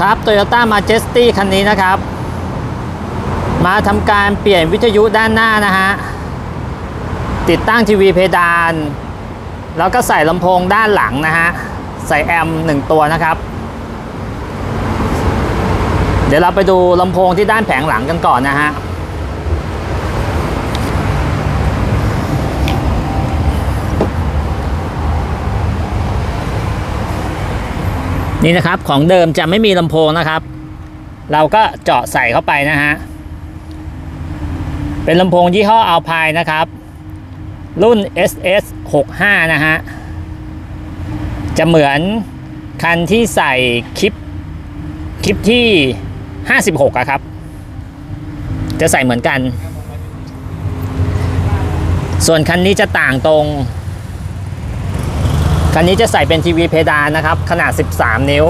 ครับ Toyota Majesty คันนี้นะครับ มาทำการเปลี่ยนวิทยุด้านหน้านะฮะ ติดตั้งทีวีเพดาน แล้วก็ใส่ลำโพงด้านหลังนะฮะ ใส่แอมหนึ่งตัวนะครับ เดี๋ยวเราไปดูลำโพงที่ด้านแผงหลังกันก่อนนะฮะ นี่นะครับของเดิมจะไม่มีลำโพงนะครับ เราก็เจาะใส่เข้าไปนะฮะเป็นลำโพงยี่ห้ออัลพายนะครับ รุ่น SS 65นะฮะจะเหมือนคันที่ใส่คลิปคลิปที่ 56อะครับ จะใส่เหมือนกัน ส่วนคันนี้จะต่างตรง คันนี้จะใส่เป็นทีวีเพดานนะครับ ขนาด 13 นิ้ว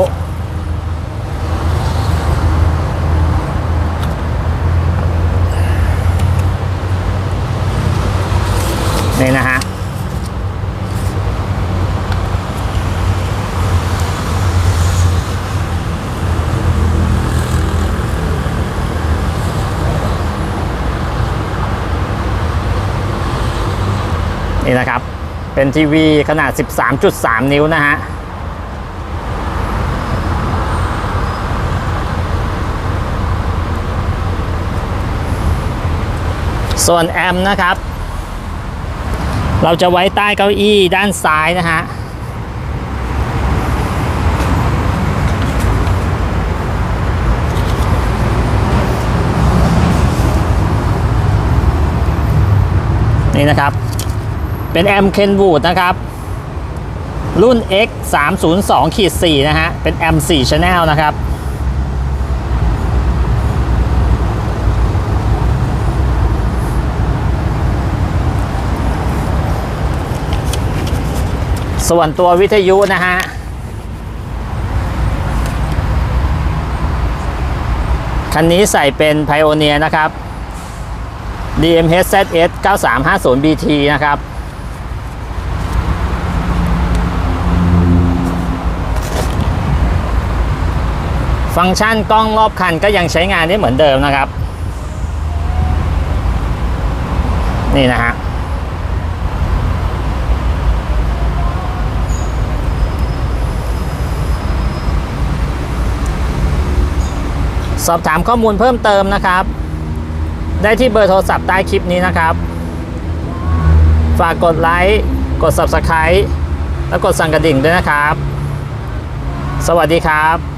นี่นะฮะ นี่นะครับ เป็นทีวีขนาด 13.3 นิ้วนะฮะส่วนแอมนะครับ เราจะไว้ใต้เก้าอี้ด้านซ้ายนะฮะ นี่นะครับ เป็นแอมเคนวูดนะครับ รุ่น X 3 0 2ขีด4นะฮะ เป็นแอม4 Channel นะครับ ส่วนตัววิทยุนะฮะคันนี้ใส่เป็น Pioneer นะครับ DMH-ZS 9350 BT นะครับ ฟังก์ชันกล้องรอบคันก็ยังใช้งานได้เหมือนเดิมนะครับ นี่นะฮะสอบถามข้อมูลเพิ่มเติมนะครับ ได้ที่เบอร์โทรศัพท์ใต้คลิปนี้นะครับ ฝากกดไลค์ กด Subscribe และกดสั่งกระดิ่งด้วยนะครับ สวัสดีครับ